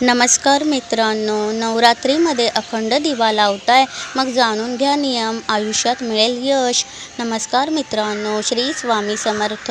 नमस्कार मित्रांनो नवरात्रीमध्ये अखंड दिवा लावताय. मग जाणून घ्या नियम आयुष्यात मिळेल यश. नमस्कार मित्रांनो श्री स्वामी समर्थ.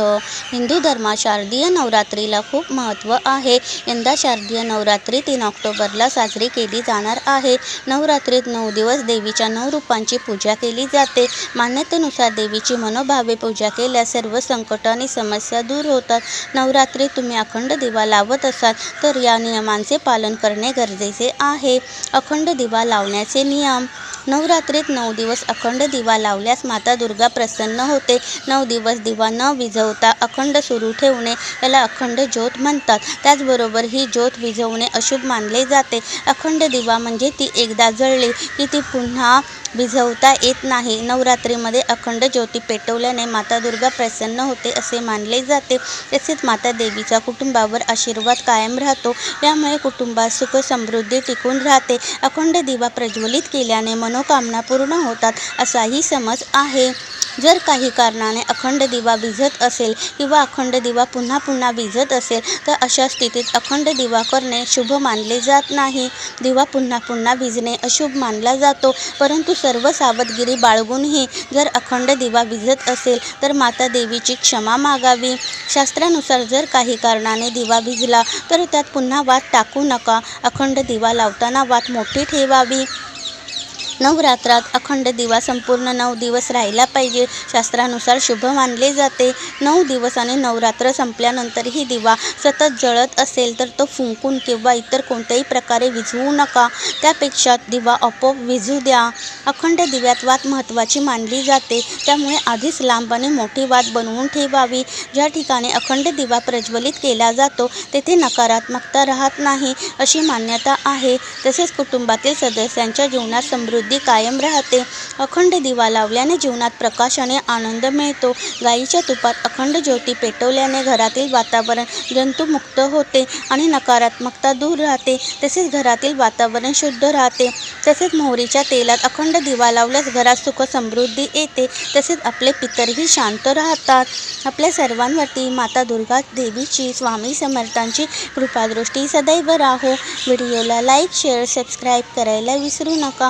हिंदू धर्मात शारदीय नवरात्रीला खूप महत्त्व आहे. यंदा शारदीय नवरात्री तीन ऑक्टोबरला साजरी केली जाणार आहे. नवरात्रीत नऊ दिवस देवीच्या नऊ रूपांची पूजा केली जाते. मान्यतेनुसार देवीची मनोभावे पूजा केल्यास सर्व संकट आणि समस्या दूर होतात. नवरात्रीत तुम्ही अखंड दिवा लावत असाल तर या नियमांचे पालन पालन करणे गरजेचे आहे. अखंड दिवा लावण्याचे नियम नवरात्रीत नऊ दिवस अखंड दिवा लावल्यास माता दुर्गा प्रसन्न होते. नऊ दिवस दिवा न विझवता अखंड सुरू ठेवणे याला अखंड ज्योत म्हणतात. त्याचबरोबर ही ज्योत विझवणे अशुभ मानले जाते. अखंड दिवा म्हणजे ती एकदा जळली की ती पुन्हा विझवता येत नाही. नवरात्रीमध्ये अखंड ज्योती पेटवल्याने माता दुर्गा प्रसन्न होते असे मानले जाते. तसेच माता देवीचा कुटुंबावर आशीर्वाद कायम राहतो. यामुळे कुटुंबात सुख समृद्धी टिकून राहते. अखंड दिवा प्रज्वलित केल्याने मनोकामना पूर्ण होतात असाही समज आहे. जर काही कारणाने अखंड दिवा विझत असेल किंवा अखंड दिवा पुन्हा पुन्हा विझत असेल तर अशा स्थितीत अखंड दिवा करणे शुभ मानले जात नाही. दिवा पुन्हा पुन्हा विझणे अशुभ मानला जातो परंतु सर्व सावधगिरी बाळगूनही जर अखंड दिवा विझत असेल तर माता देवीची क्षमा मागावी. शास्त्रानुसार जर काही कारणाने दिवा भिजला तर त्यात पुन्हा वात टाकू नका. अखंड दिवा लावताना वात मोठी ठेवावी. नवरात्रात अखंड दिवा संपूर्ण नऊ दिवस राहिला पाहिजे. शास्त्रानुसार शुभ मानले जाते. नऊ दिवस आणि नवरात्र संपल्यानंतरही दिवा सतत जळत असेल तर तो फुंकून किंवा इतर कोणत्याही प्रकारे विझवू नका. त्यापेक्षा दिवा आपोआप विझू द्या. अखंड दिव्यात वात महत्त्वाची मानली जाते. त्यामुळे आधीच लांब आणि मोठी वात बनवून ठेवावी. ज्या ठिकाणी अखंड दिवा प्रज्वलित केला जातो तेथे नकारात्मकता राहत नाही अशी मान्यता आहे. तसेच कुटुंबातील सदस्यांच्या जीवनात समृद्धी समृद्धी कायम राहते. अखंड दिवा लावल्याने जीवनात प्रकाश आणि आनंद मिळतो. गाईच्या तुपात अखंड ज्योती पेटवल्याने घरातील वातावरण जंतुमुक्त होते आणि नकारात्मकता दूर राहते. तसेच घरातील वातावरण शुद्ध राहते. तसेच मोहरीच्या तेलात अखंड दिवा लावल्यास घरात सुख समृद्धी येते. तसेच आपले पितरही शांत राहतात. आपल्या सर्वांवरती माता दुर्गा देवीची स्वामी समर्थांची कृपादृष्टी सदैव राहो. व्हिडिओला लाईक शेअर सबस्क्राईब करायला विसरू नका.